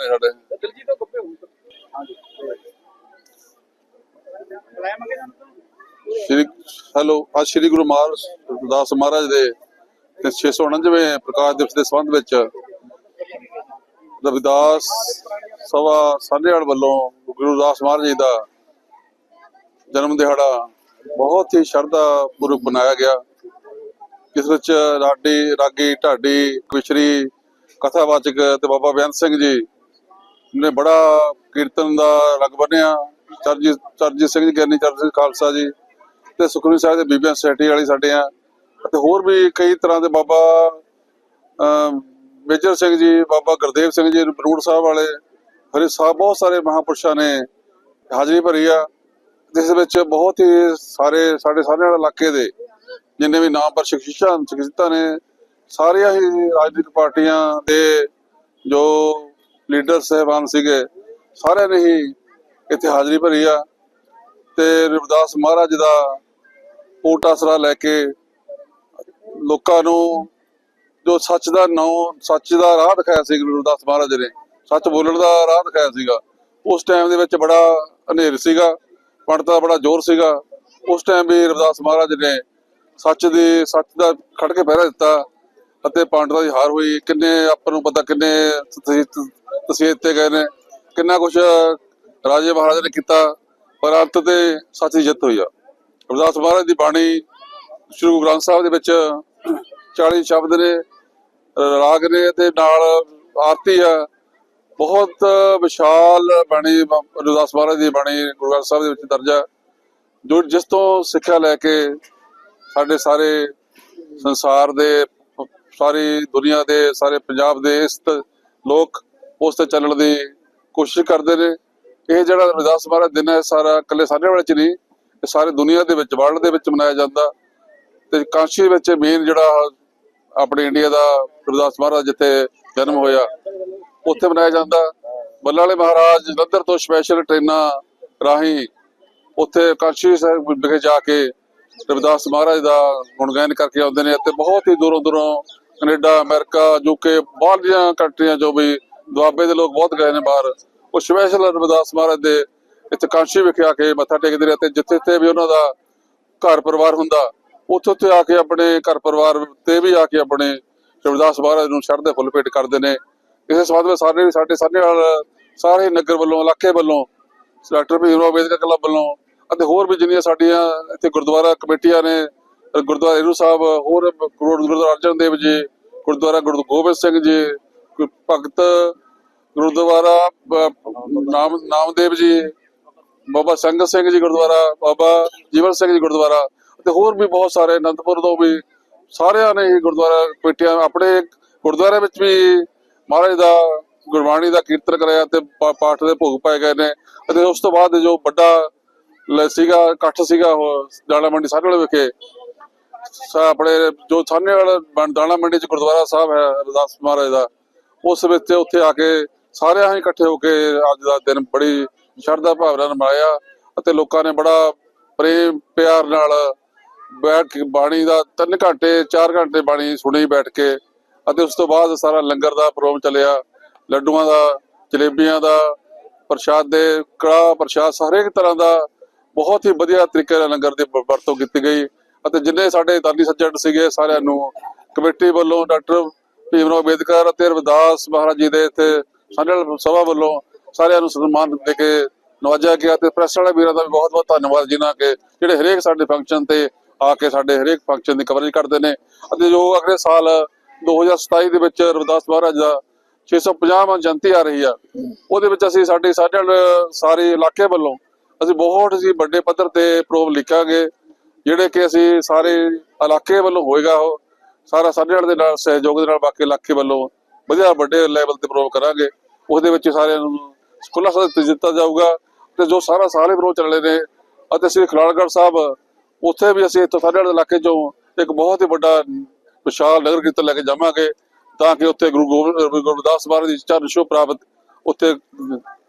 ਨੇ ਸਾਡੇ। ਦਿਲਜੀਤ ਤੋਂ ਕੱਪੇ ਹੋਣ ਹਾਂਜੀ। ਲੈ ਮੰਗੇ ਜਾਨ ਸ਼੍ਰੀ ਹੈਲੋ ਅੱਜ ਸ਼੍ਰੀ ਗੁਰੂ ਮਹਾਰਾਜ ਮਹਾਰਾਜ ਦੇ ਤੇ 649ਵੇਂ ਪ੍ਰਕਾਸ਼ ਦਿਵਸ ਦੇ ਸੰਬੰਧ ਵਿੱਚ ਰਵਿਦਾਸ ਸਭਾ ਸਾਨੇਵਾਲ ਵੱਲੋਂ ਗੁਰੂ ਦਾਸ ਮਹਾਰਾਜ ਜੀ ਦਾ ਜਨਮ ਦਿਹਾੜਾ ਬਹੁਤ ਹੀ ਸ਼ਰਧਾ ਪੂਰਵਕ ਮਨਾਇਆ ਗਿਆ। ਇਸ ਵਿੱਚ ਰਾਡੀ ਰਾਗੀ ਢਾਡੀ ਕਵਿਸ਼ਰੀ ਕਥਾਵਾਚਕ ਤੇ ਬਾਬਾ ਬੇਅੰਤ ਸਿੰਘ ਜੀ ਨੇ ਬੜਾ ਕੀਰਤਨ ਦਾ ਰੰਗ ਬੰਨਿਆ। ਚਰਜੀ ਚਰਜੀ ਸਿੰਘ ਜੀ ਗਿਆਨੀ ਚਰਜੀ ਸਿੰਘ ਖਾਲਸਾ ਜੀ ਤੇ ਸੁਖਮਨੀ ਸਾਹਿਬ ਦੇ ਬੀਬੀਆਂ ਸੋਸਾਇਟੀ ਵਾਲੀ ਸਾਡੇ ਆ। ਅਤੇ ਹੋਰ ਵੀ ਕਈ ਤਰ੍ਹਾਂ ਦੇ ਬਾਬਾ ਮੇਜਰ ਸਿੰਘ ਜੀ, ਬਾਬਾ ਗੁਰਦੇਵ ਸਿੰਘ ਜੀ ਬਰੂੜ ਸਾਹਿਬ ਵਾਲੇ, ਹਰੇ ਸਾਹਿਬ, ਬਹੁਤ ਸਾਰੇ ਮਹਾਪੁਰਸ਼ਾਂ ਨੇ ਹਾਜ਼ਰੀ ਭਰੀ ਆ। ਜਿਸ ਵਿੱਚ ਬਹੁਤ ਹੀ ਸਾਰੇ, ਸਾਡੇ ਸਾਰੇ ਇਲਾਕੇ ਦੇ ਜਿੰਨੇ ਵੀ ਨਾਮ ਪਰ ਸ਼ਖਸੀਅਤਾਂ ਸ਼ਖਸੀਅਤਾਂ ਨੇ, ਸਾਰੀਆਂ ਹੀ ਰਾਜਨੀਤਿਕ ਪਾਰਟੀਆਂ ਦੇ ਜੋ ਲੀਡਰ ਸਹਿਬਾਨ ਸੀਗੇ, ਸਾਰਿਆਂ ਨੇ ਹੀ ਇੱਥੇ ਹਾਜ਼ਰੀ ਭਰੀ ਆ। ਤੇ ਰਵਿਦਾਸ ਮਹਾਰਾਜ ਦਾ ਓਟ ਆਸਰਾ ਲੈ ਕੇ ਲੋਕਾਂ ਨੂੰ ਜੋ ਸੱਚ ਦਾ ਨਾਮ ਸੱਚ ਦਾ ਰਾਹ ਦਿਖਾਇਆ ਸੀ ਗੁਰੂ ਰਵਿਦਾਸ ਮਹਾਰਾਜ ਨੇ, ਸੱਚ ਬੋਲਣ ਦਾ ਰਾਹ ਦਿਖਾਇਆ ਸੀਗਾ। ਉਸ ਟਾਈਮ ਦੇ ਵਿੱਚ ਬੜਾ ਹਨੇਰ ਸੀਗਾ ਪੰਡਤ ਦਾ ਬੜਾ ਜ਼ੋਰ ਸੀਗਾ। ਉਸ ਟਾਈਮ ਵੀ ਰਵਿਦਾਸ ਮਹਾਰਾਜ ਨੇ ਸੱਚ ਦੇ, ਸੱਚ ਦਾ ਖੜ ਕੇ ਪਹਿਰਾ ਦਿੱਤਾ ਅਤੇ ਪੰਡਤਾਂ ਦੀ ਹਾਰ ਹੋਈ। ਕਿੰਨੇ ਆਪਾਂ ਨੂੰ ਪਤਾ ਕਿੰਨੇ ਤਸਵੀਰ ਤੇ ਗਏ ਨੇ। ਕਿੰਨਾ ਕੁਝ ਰਾਜੇ ਮਹਾਰਾਜੇ ਨੇ ਕੀਤਾ, ਪਰ ਅੰਤ ਤੇ ਸੱਚ ਦੀ ਜਿੱਤ ਹੋਈ ਆ। ਰਵਿਦਾਸ ਮਹਾਰਾਜ ਦੀ ਬਾਣੀ ਸ਼੍ਰੀ ਗੁਰੂ ਗ੍ਰੰਥ ਸਾਹਿਬ ਦੇ ਵਿੱਚ 40 ਸ਼ਬਦ ਨੇ ਰਾਗ ਨੇ ਤੇ ਨਾਲ ਆਰਤੀ ਆ। ਬਹੁਤ ਵਿਸ਼ਾਲ ਬਾਣੀ ਰਵਿਦਾਸ ਮਹਾਰਾਜ ਦੀ ਬਾਣੀ ਗੁਰੂ ਗ੍ਰੰਥ ਸਾਹਿਬ ਦੇ ਵਿੱਚ ਦਰਜ ਆ। ਜੋ ਜਿਸ ਤੋਂ ਸਿੱਖਿਆ ਲੈ ਕੇ ਸਾਡੇ ਸਾਰੇ ਸੰਸਾਰ ਦੇ, ਸਾਰੀ ਦੁਨੀਆ ਦੇ, ਸਾਰੇ ਪੰਜਾਬ ਦੇ ਇਸ ਲੋਕ ਉਸ ਤੇ ਚੱਲਣ ਦੀ ਕੋਸ਼ਿਸ਼ ਕਰਦੇ ਨੇ। ਇਹ ਜਿਹੜਾ ਰਵਿਦਾਸ ਮਹਾਰਾਜ ਦਿਨ ਹੈ ਸਾਰਾ ਇਕੱਲੇ ਸਾਡੇ ਵਾਲੇ ਚ ਨਹੀਂ, ਇਹ ਸਾਰੇ ਦੁਨੀਆ ਦੇ ਵਿੱਚ ਵਰਲਡ ਦੇ ਵਿੱਚ ਮਨਾਇਆ ਜਾਂਦਾ। ਤੇ ਕਾਂਸ਼ੀ ਵਿੱਚ ਮੇਨ ਜਿਹੜਾ ਆਪਣੇ ਇੰਡੀਆ ਦਾ ਰਵਿਦਾਸ ਮਹਾਰਾਜ ਜਿੱਥੇ ਜਨਮ ਹੋਇਆ, ਉੱਥੇ ਮਨਾਇਆ ਜਾਂਦਾ। ਬੱਲਾ ਵਾਲੇ ਮਹਾਰਾਜ ਜਲੰਧਰ ਤੋਂ ਸਪੈਸ਼ਲ ਟ੍ਰੇਨਾਂ ਰਾਹੀਂ ਉੱਥੇ ਕਾਂਸ਼ੀ ਸਾਹਿਬ ਵਿਖੇ ਜਾ ਕੇ ਰਵਿਦਾਸ ਮਹਾਰਾਜ ਦਾ ਗੁਣਗਾਨ ਕਰਕੇ ਆਉਂਦੇ ਨੇ। ਅਤੇ ਬਹੁਤ ਹੀ ਦੂਰੋਂ ਦੂਰੋਂ ਕੈਨੇਡਾ, ਅਮਰੀਕਾ ਯੂਕੇ ਬਾਹਰਲੀਆਂ ਕੰਟਰੀਆਂ ਜੋ ਵੀ ਦੁਆਬੇ ਦੇ ਲੋਕ ਬਹੁਤ ਗਏ ਨੇ ਬਾਹਰ। ਉਹ ਸਪੈਸ਼ਲ ਰਵਿਦਾਸ ਮਹਾਰਾਜ ਦੇ ਇੱਥੇ ਕਾਂਸ਼ੀ ਵਿਖੇ ਆ ਕੇ ਮੱਥਾ ਟੇਕਦੇ ਨੇ ਤੇ ਜਿੱਥੇ ਤੇ ਵੀ ਉਹਨਾਂ ਦਾ ਘਰ ਪਰਿਵਾਰ ਹੁੰਦਾ ਉੱਥੇ ਉੱਥੇ ਆ ਕੇ ਆਪਣੇ ਘਰ ਪਰਿਵਾਰ ਤੇ ਵੀ ਆ ਕੇ ਆਪਣੇ ਰਵਿਦਾਸ ਮਹਾਰਾਜ ਨੂੰ ਸ਼ਰਧਾ ਫੁੱਲ ਭੇਟ ਕਰਦੇ ਨੇ। ਇਸੇ ਸੰਬੰਧ ਵਿੱਚ ਸਾਰੇ ਵੀ ਸਾਡੇ ਸਾਰੇ ਨਾਲ ਸਾਰੇ ਨਗਰ ਵੱਲੋਂ, ਇਲਾਕੇ ਵੱਲੋਂ, ਡਾਕਟਰ ਭੀਮ ਰਾਓ ਅੰਬੇਦਕਰ ਕਲੱਬ ਵੱਲੋਂ ਅਤੇ ਹੋਰ ਵੀ ਜਿੰਨੀਆਂ ਸਾਡੀਆਂ ਇੱਥੇ ਗੁਰਦੁਆਰਾ ਕਮੇਟੀਆਂ ਨੇ, ਗੁਰਦੁਆਰਾ ਏਰੂ ਸਾਹਿਬ, ਹੋਰ ਗੁਰੂ- ਗੁਰਦੁਆਰਾ ਅਰਜਨ ਦੇਵ ਜੀ, ਗੁਰਦੁਆਰਾ ਗੁਰੂ ਗੋਬਿੰਦ ਸਿੰਘ ਜੀ ਭਗਤ ਗੁਰਦੁਆਰਾ ਨਾਮ, ਨਾਮਦੇਵ ਜੀ, ਬਾਬਾ ਸੰਗਤ ਸਿੰਘ ਜੀ ਗੁਰਦੁਆਰਾ, ਬਾਬਾ ਜੀਵਨ ਸਿੰਘ ਜੀ ਗੁਰਦੁਆਰਾ ਤੇ ਹੋਰ ਵੀ ਬਹੁਤ ਸਾਰੇ ਅਨੰਦਪੁਰ ਤੋਂ ਵੀ ਸਾਰਿਆਂ ਨੇ ਹੀ ਗੁਰਦੁਆਰਾ ਕਮੇਟੀਆਂ ਆਪਣੇ ਗੁਰਦੁਆਰੇ ਵਿੱਚ ਵੀ ਮਹਾਰਾਜ ਦਾ ਗੁਰਬਾਣੀ ਦਾ ਕੀਰਤਨ ਕਰਾਇਆ ਤੇ ਪਾਠ ਦੇ ਭੋਗ ਪਾਏ ਗਏ ਨੇ, ਅਤੇ ਉਸ ਤੋਂ ਬਾਅਦ ਜੋ ਵੱਡਾ ਸੀਗਾ, ਇਕੱਠ ਸੀਗਾ ਉਹ ਦਾਣਾ ਮੰਡੀ ਸਾਰੇ ਵਾਲੇ ਵਿਖੇ ਆਪਣੇ ਜੋ ਸਾਹਨੇ ਵਾਲਾ ਦਾਣਾ ਮੰਡੀ ਚ ਗੁਰਦੁਆਰਾ ਸਾਹਿਬ ਹੈ ਰਵਿਦਾਸ ਮਹਾਰਾਜ ਦਾ ਉਸ ਵਿੱਚ ਉੱਥੇ ਆ ਕੇ ਸਾਰਿਆਂ ਹੀ ਇਕੱਠੇ ਹੋ ਕੇ ਅੱਜ ਦਾ ਦਿਨ ਬੜੀ ਸ਼ਰਧਾ ਭਾਵਨਾ ਨਾਲ ਮਨਾਇਆ ਅਤੇ ਲੋਕਾਂ ਨੇ ਬੜਾ ਪ੍ਰੇਮ ਪਿਆਰ ਨਾਲ ਬੈਠ ਕੇ ਬਾਣੀ ਦਾ 3 ਘੰਟੇ 4 ਘੰਟੇ ਬਾਣੀ ਸੁਣੀ ਬੈਠ ਕੇ ਅਤੇ ਉਸ ਤੋਂ ਬਾਅਦ ਸਾਰਾ ਲੰਗਰ ਦਾ ਪ੍ਰੋਗਰਾਮ ਚੱਲਿਆ, ਲੱਡੂਆਂ ਦਾ, ਜਲੇਬੀਆਂ ਦਾ, ਪ੍ਰਸ਼ਾਦ ਦੇ ਕੜਾ ਪ੍ਰਸ਼ਾਦ ਹਰੇਕ ਤਰ੍ਹਾਂ ਦਾ ਬਹੁਤ ਹੀ ਵਧੀਆ ਤਰੀਕੇ ਨਾਲ ਲੰਗਰ ਦੀ ਵਰਤੋਂ ਕੀਤੀ ਗਈ ਅਤੇ ਜਿੰਨੇ ਸਾਡੇ ਦਾਨੀ ਸੱਜਣ ਸੀਗੇ ਸਾਰਿਆਂ ਨੂੰ ਕਮੇਟੀ ਵੱਲੋਂ ਡਾਕਟਰ ਭੀਮ ਰਾਓ ਅੰਬੇਦਕਰ ਅਤੇ ਰਵਿਦਾਸ ਮਹਾਰਾਜ ਜੀ ਦੇ ਇੱਥੇ ਸਾਡੇ ਸਭਾ ਵੱਲੋਂ ਸਾਰਿਆਂ ਨੂੰ ਸਨਮਾਨ ਦੇ ਕੇ ਨਵਾਜਿਆ ਗਿਆ ਤੇ ਪ੍ਰੈਸ ਵਾਲੇ ਵੀਰਾਂ ਦਾ ਵੀ ਬਹੁਤ ਬਹੁਤ ਧੰਨਵਾਦ, ਜਿਨ੍ਹਾਂ ਕੇ ਜਿਹੜੇ ਹਰੇਕ ਸਾਡੇ ਫੰਕਸ਼ਨ ਤੇ ਆ ਕੇ ਸਾਡੇ ਹਰੇਕ ਫੰਕਸ਼ਨ ਦੀ ਕਵਰੇਜ ਕਰਦੇ ਨੇ। ਅਤੇ ਜੋ ਅਗਲੇ ਸਾਲ 2027 ਦੇ ਵਿੱਚ ਰਵਿਦਾਸ ਮਹਾਰਾਜ ਦਾ 650ਵਾਂ ਜਯੰਤੀ ਆ ਰਹੀ ਆ, ਉਹਦੇ ਵਿੱਚ ਅਸੀਂ ਸਾਡੇ ਸਾਡੇ ਸਾਰੇ ਇਲਾਕੇ ਵੱਲੋਂ ਅਸੀਂ ਬਹੁਤ ਹੀ ਵੱਡੇ ਪੱਧਰ ਤੇ ਪ੍ਰੋਗਰਾਮ ਲਿਖਾਂਗੇ, ਜਿਹੜੇ ਕਿ ਅਸੀਂ ਸਾਰੇ ਇਲਾਕੇ ਵੱਲੋਂ ਹੋਏਗਾ ਉਹ। ਸਾਰਾ ਸਾਡੇ ਦੇ ਨਾਲ, ਸਹਿਯੋਗ ਦੇ ਨਾਲ ਬਾਕੀ ਇਲਾਕੇ ਵੱਲੋਂ ਵਧੀਆ ਵੱਡੇ ਲੈਵਲ ਤੇ ਪ੍ਰੋਗਰਾਮ ਕਰਾਂਗੇ। ਉਹਦੇ ਵਿੱਚ ਸਾਰਿਆਂ ਨੂੰ ਸਕੂਲਾਂ ਸਾਥ ਦਿੱਤਾ ਜਾਊਗਾ। ਤੇ ਜੋ ਸਾਰਾ ਸਾਲੇ ਪ੍ਰੋਗਰਾਮ ਚੱਲਣੇ ਨੇ, ਅਤੇ ਸ੍ਰੀ ਖਲਾਲਗੜ੍ਹ ਸਾਹਿਬ, ਉੱਥੇ ਵੀ ਅਸੀਂ ਇੱਥੋਂ ਸਾਡੇ ਇਲਾਕੇ ਚੋਂ ਇੱਕ ਬਹੁਤ ਹੀ ਵੱਡਾ ਵਿਸ਼ਾਲ ਨਗਰ ਕੀਰਤਨ ਲੈ ਕੇ ਜਾਵਾਂਗੇ, ਤਾਂ ਕਿ ਉੱਥੇ ਗੁਰੂ ਗੋਬਿੰਦ ਗੁਰਦਾਸ ਮਹਾਰਾਜ ਦੀ ਚਰਨ ਛੋਹ ਪ੍ਰਾਪਤ, ਉੱਥੇ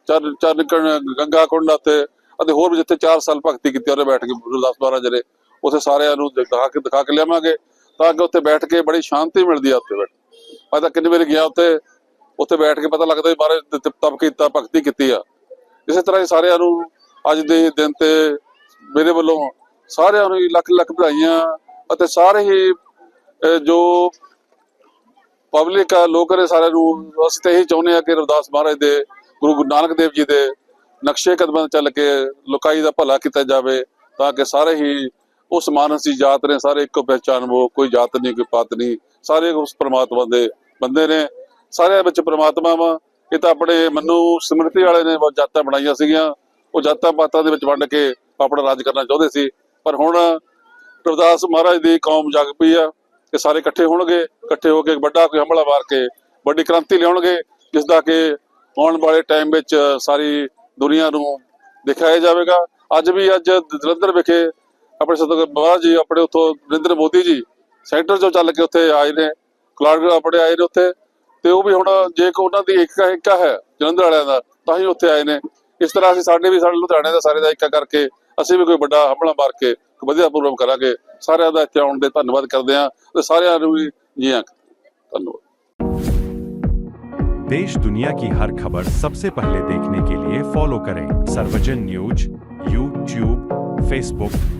ਚਰਨ ਚਰਨ ਗੰਗਾ ਕੁੰਡ ਅਤੇ ਅਤੇ ਹੋਰ ਵੀ ਜਿੱਥੇ 4 ਸਾਲ ਭਗਤੀ ਕੀਤੀ ਉਹਨੇ ਬੈਠ ਕੇ ਗੁਰਦਾਸ ਮਹਾਰਾਜ ਨੇ, ਉੱਥੇ ਸਾਰਿਆਂ ਨੂੰ ਦਿਖਾ ਕੇ ਦਿਖਾ ਕੇ ਲਿਆਵਾਂਗੇ। ਤਾਂ ਕਿ ਉੱਥੇ ਬੈਠ ਕੇ ਬੜੀ ਸ਼ਾਂਤੀ ਮਿਲਦੀ ਆ ਉੱਥੇ ਬੈਠ ਮੈਂ ਤਾਂ ਕਿੰਨੀ ਵਾਰੀ ਗਿਆ ਉੱਥੇ ਉੱਥੇ ਬੈਠ ਕੇ ਪਤਾ ਲੱਗਦਾ ਵੀ ਮਹਾਰਾਜ ਤਪ ਕੀਤਾ, ਭਗਤੀ ਕੀਤੀ ਆ। ਇਸੇ ਤਰ੍ਹਾਂ ਹੀ ਸਾਰਿਆਂ ਨੂੰ ਅੱਜ ਦੇ ਦਿਨ ਤੇ ਮੇਰੇ ਵੱਲੋਂ ਸਾਰਿਆਂ ਨੂੰ ਲੱਖ ਲੱਖ ਵਧਾਈਆਂ ਅਤੇ ਸਾਰੇ ਹੀ ਜੋ ਪਬਲਿਕ ਆ, ਲੋਕ ਨੇ ਸਾਰਿਆਂ ਨੂੰ, ਅਸੀਂ ਤਾਂ ਇਹੀ ਚਾਹੁੰਦੇ ਆ ਕਿ ਰਵਿਦਾਸ ਮਹਾਰਾਜ ਦੇ, ਗੁਰੂ ਗੁਰੂ ਨਾਨਕ ਦੇਵ ਜੀ ਦੇ ਨਕਸ਼ੇ ਕਦਮਾਂ ਚੱਲ ਕੇ ਲੋਕਾਈ ਦਾ ਭਲਾ ਕੀਤਾ ਜਾਵੇ ਤਾਂ ਕਿ ਸਾਰੇ ਹੀ ਉਸ ਮਾਨਸੀ ਜਾਤ ਨੇ ਸਾਰੇ ਇੱਕੋ ਪਹਿਚਾਨ ਉਹ ਕੋਈ ਜਾਤ ਨਹੀਂ, ਕੋਈ ਪਾਤ ਨਹੀਂ, ਸਾਰੇ ਉਸ ਪ੍ਰਮਾਤਮਾ ਦੇ ਬੰਦੇ ਨੇ, ਸਾਰਿਆਂ ਵਿੱਚ ਪ੍ਰਮਾਤਮਾ ਵਾ। ਇਹ ਤਾਂ ਆਪਣੇ ਮਨੂ ਸਮ੍ਰਿਤੀ ਵਾਲੇ ਨੇ ਬਹੁਤ ਜਾਤਾਂ ਬਣਾਈਆਂ ਸੀਗੀਆਂ। ਉਹ ਜਾਤਾਂ ਪਾਤਾਂ ਦੇ ਵਿੱਚ ਵੰਡ ਕੇ ਆਪਣਾ ਰਾਜ ਕਰਨਾ ਚਾਹੁੰਦੇ ਸੀ। ਪਰ ਹੁਣ ਰਵਿਦਾਸ ਮਹਾਰਾਜ ਦੀ ਕੌਮ ਜਾਗ ਪਈ ਆ ਕਿ ਸਾਰੇ ਇਕੱਠੇ ਹੋਣਗੇ, ਇਕੱਠੇ ਹੋ ਕੇ ਵੱਡਾ ਕੋਈ ਹਮਲਾ ਮਾਰ ਕੇ ਵੱਡੀ ਕ੍ਰਾਂਤੀ ਲਿਆਉਣਗੇ ਜਿਸ ਦਾ ਕਿ ਆਉਣ ਵਾਲੇ ਟਾਈਮ ਵਿੱਚ ਸਾਰੀ ਦੁਨੀਆ ਨੂੰ ਦਿਖਾਇਆ ਜਾਵੇਗਾ। ਅੱਜ ਵੀ ਅੱਜ ਜਲੰਧਰ ਵਿਖੇ ਆਪਣੇ ਸਤਿਗੁਰ ਬਾਬਾ ਜੀ ਆਪਣੇ ਉੱਥੋਂ ਨਰਿੰਦਰ ਮੋਦੀ ਜੀ ਸੈਂਟਰ ਚੋਂ ਚੱਲ ਕੇ ਉੱਥੇ ਆਏ ਨੇ ਕਲਾਰਕ ਆਪਣੇ ਆਏ ਨੇ ਉੱਥੇ ਤੇ ਉਹ ਵੀ ਹੁਣ ਜੇ ਕੋ ਉਹਨਾਂ ਦੀ ਏਕਾ ਏਕਾ ਹੈ ਜਲੰਧਰ ਵਾਲਿਆਂ ਦਾ ਤਾਂ ਹੀ ਉੱਥੇ ਆਏ ਨੇ ਇਸ ਤਰ੍ਹਾਂ ਅਸੀਂ ਸਾਡੇ ਵੀ ਸਾਡੇ ਲੁਧਿਆਣੇ ਦਾ ਸਾਰੇ ਦਾ ਏਕਾ ਕਰਕੇ ਅਸੀਂ ਵੀ ਕੋਈ ਵੱਡਾ ਹਮਲਾ ਮਾਰ ਕੇ ਕੋਈ ਵਧੀਆ ਪ੍ਰੋਗਰਾਮ ਕਰਾਂਗੇ ਸਾਰਿਆਂ ਦਾ ਇੱਥੇ ਆਉਣ ਦੇ ਧੰਨਵਾਦ ਕਰਦੇ ਹਾਂ ਤੇ ਸਾਰਿਆਂ ਨੂੰ ਵੀ ਜੀ ਆਇਆਂ ਧੰਨਵਾਦ देश दुनिया की हर खबर सबसे पहले देखने के लिए फॉलो करें सर्वजन न्यूज यूट्यूब फेसबुक